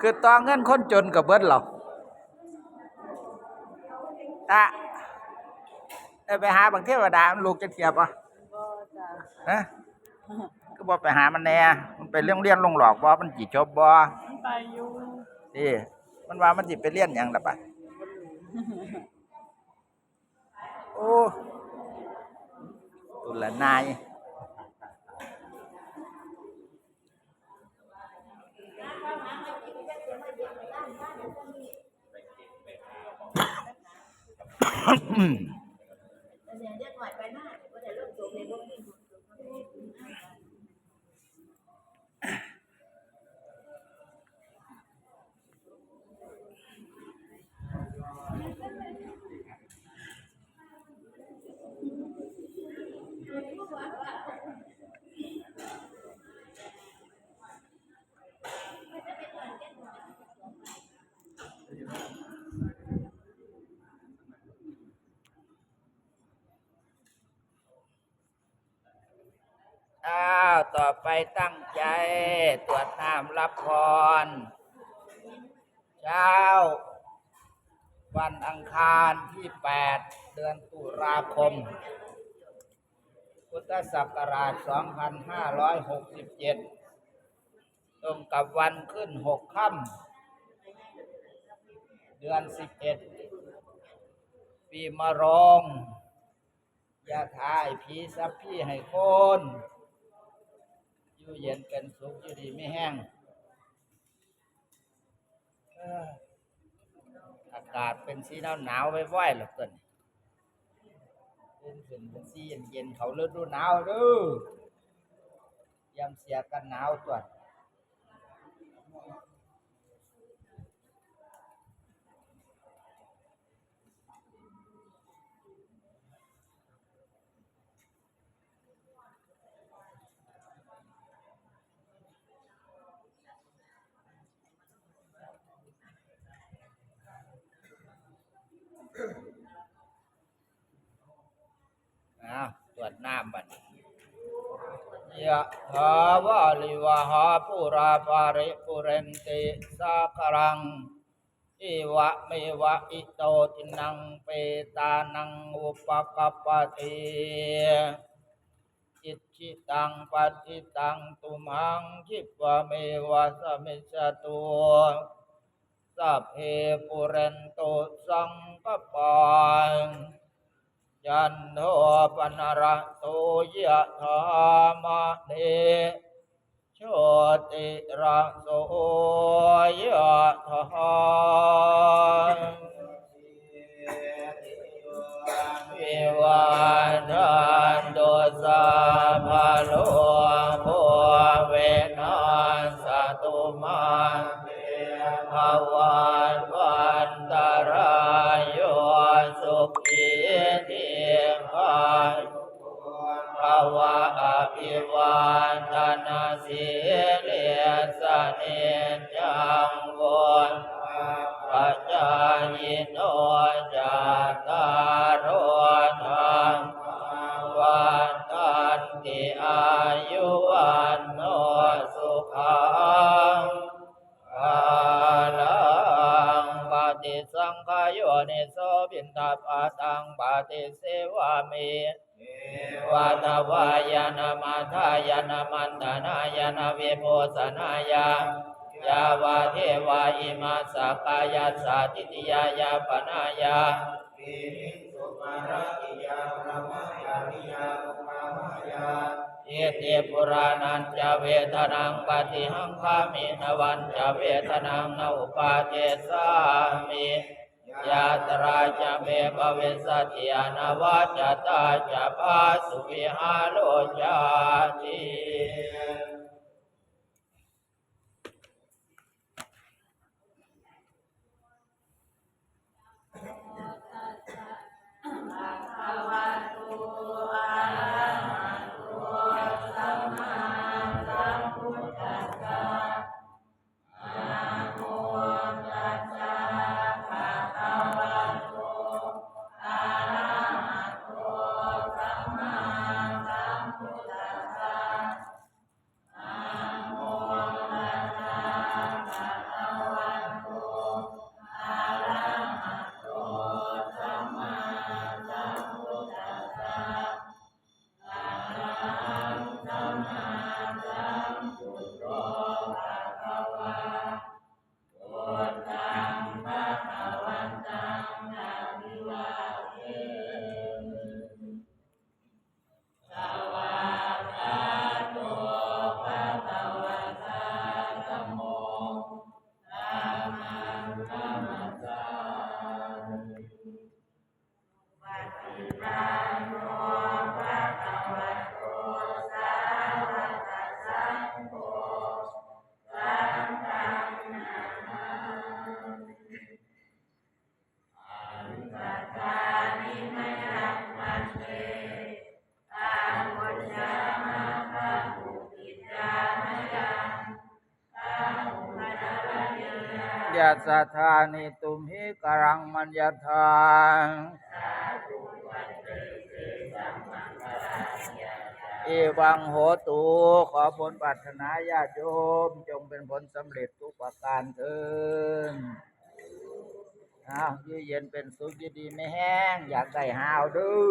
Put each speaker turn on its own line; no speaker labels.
คือต่อเงินคนจนกับเบิดหรอกตะได้ไปหาบางเทวดามันลูกจะเทียบอะ
บ่จ้ะ
ฮะก็บอกไปหามันแน่ มันไปเรื่องเรียนลงหลอกบ่มันจีจบบ่
มันไปอยู่
นี่มันว่ามันจิไปเรียนหยังล่ะปะโอ้ตุละนาย อ้าว ต่อไปตั้งใจตรวจน้ำรับพร เช้า วันอังคารที่ 8 เดือนตุลาคม พุทธศักราช 2567 ตรงกับวันขึ้น 6 ค่ำเดือน 11 ปีมะโรงยาทายผีสัพพี่ให้คน อยู่เย็นเป็นสุขอยู่ดีไม่แห้งอากาศเป็นสีหนาวหนาวไว้ไว้หรอกตัวนเป็นเป็นเป็นสีเย็นเย็นเขาฤดูหนาวดูยำเสียกันหนาวตัว อ้าวตรวจน้ำบัดนี้ยะถาวาลิวหาปุราปาริปุเรนติสาคารังอิวะเมวะอิโตตินังเปตานังอุปกปปติอิจิตังปฏิตังตุมังคิปะเมวะสมิจจตุสัพเพปุเรนโตสังกปปา ยันโทปนระโตยะธามะเนโชติระโสยะธาวิวันทันโตสัพพะโลภเวนัสตุมาภวันวันตรายโยสุขี ทีพายภาวะอภิวาทนาสิเลสเนจังวนปัจจายโนจัตตารโธรรมวันตันติอายุวันโนสุขังกาลังปฏิสังขายโยนิโสบินทาปาตังป ฏิเสวามิวัตวายานามาทายานามันตนายานาวิโพสนายายาวาเทวาอิมาสกายาสาติติยายาปนายาเอเตปุรานันจะเวทนังปฏิหังคามินวันจะเวทนังนอุปาเจสามิ ยาตราจะเมภเวสติอนาวัจตาจะพาสุวิหาโลจาติ
ยัสสะทานิตุมหิกรังมัญญทานเอวังโหตุขอผลปรารถนาญาติโยม จงเป็นผลสำเร็จทุกประการเถินอ้าวยืเย็นเป็นสุขยืดีไม่แห้ง อยากได้หาวดื้อ